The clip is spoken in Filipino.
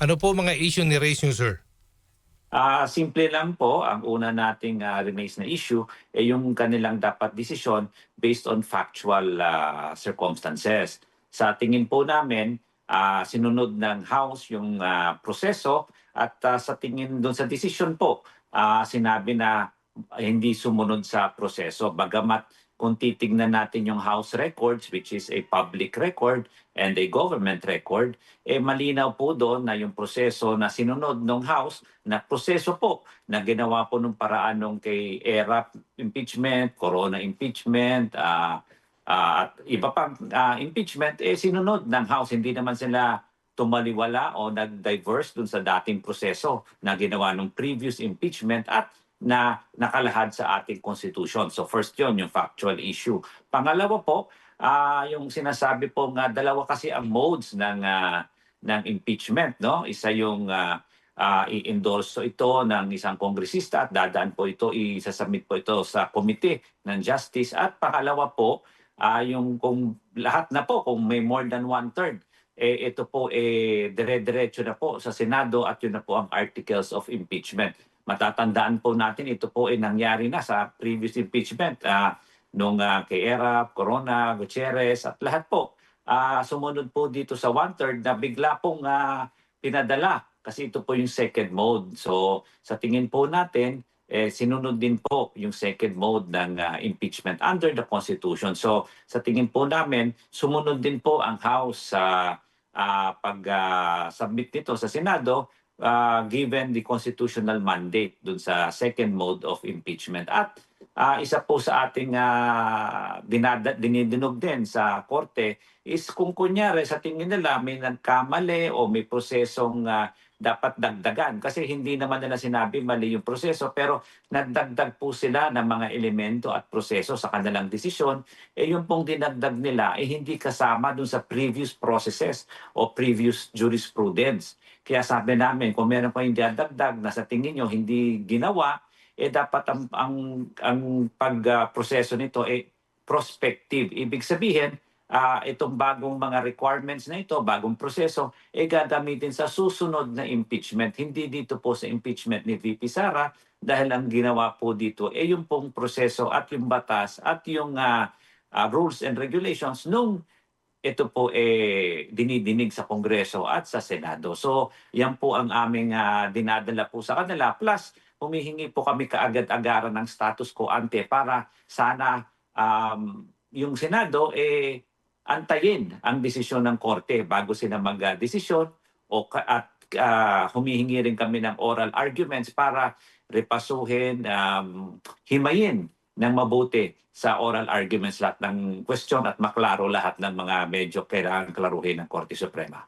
Ano po mga issue ni raise nyo, sir? Ah, simple lang po, ang una nating ah, remains na issue ay yung kanilang dapat desisyon based on factual ah, circumstances. Sa tingin po namin, ah, sinunod ng House yung ah, proseso at ah, sa tingin doon sa desisyon po, ah, sinabi na hindi sumunod sa proseso. Bagamat kung titignan natin yung House records, which is a public record and a government record, eh malinaw po doon na yung proseso na sinunod ng House na proseso po na ginawa po nung paraan nung kay ERAP impeachment, Corona impeachment, ah, ah, at iba pang ah, impeachment, eh sinunod ng House. Hindi naman sila tumaliwala o nag-diverse dun sa dating proseso na ginawa nung previous impeachment at na nakalahad sa ating constitution. So first yon yung factual issue. Pangalawa po, ah, yung sinasabi po nga dalawa kasi ang modes ng ah, ng impeachment, no? Isa yung ah, ah, i-endorse ito ng isang kongresista at dadaan po ito, isasubmit po ito sa committee ng justice. At pangalawa po, ah, yung kung lahat na po, kung may more than one-third, eh, ito po eh, dire-diretso na po sa Senado at yun na po ang articles of impeachment. Matatandaan po natin, ito po ay nangyari na sa previous impeachment ah, nung ah, kay Erap, Corona, Gutierrez at lahat po. Ah, sumunod po dito sa one-third na bigla pong ah, pinadala kasi ito po yung second mode. So sa tingin po natin, eh, sinunod din po yung second mode ng ah, impeachment under the Constitution. So sa tingin po namin, sumunod din po ang House sa pag-submit nito sa Senado ah, given the constitutional mandate dun sa second mode of impeachment. At ah, isa po sa ating uh, dinidinog din sa korte is kung kunyari sa tingin nila may nagkamali o may prosesong ah, dapat dagdagan. Kasi hindi naman nila sinabi mali yung proseso pero nagdagdag po sila ng mga elemento at proseso sa kanilang desisyon. Eh yung pong dinagdag nila eh hindi kasama dun sa previous processes o previous jurisprudence. Kaya sabi namin kung meron pa hindi dagdag na sa tingin nyo hindi ginawa eh dapat ang ang, ang pagproseso nito eh prospective. Ibig sabihin ah, itong bagong mga requirements na ito, bagong proseso, eh gagamitin sa susunod na impeachment. Hindi dito po sa impeachment ni VP Sara dahil ang ginawa po dito eh yung pong proseso at yung batas at yung ah, ah, rules and regulations nung ito po eh dinidinig sa Kongreso at sa Senado. So yan po ang aming ah, dinadala po sa kanila. Plus humihingi po kami kaagad-agaran ng status quo ante para sana um, yung Senado eh antayin ang desisyon ng korte bago sila mag-desisyon o at ah, humihingi rin kami ng oral arguments para repasuhin, um, himayin ng mabuti sa oral arguments lahat ng question at maklaro lahat ng mga medyo kailangan klaruhin ng Korte Suprema.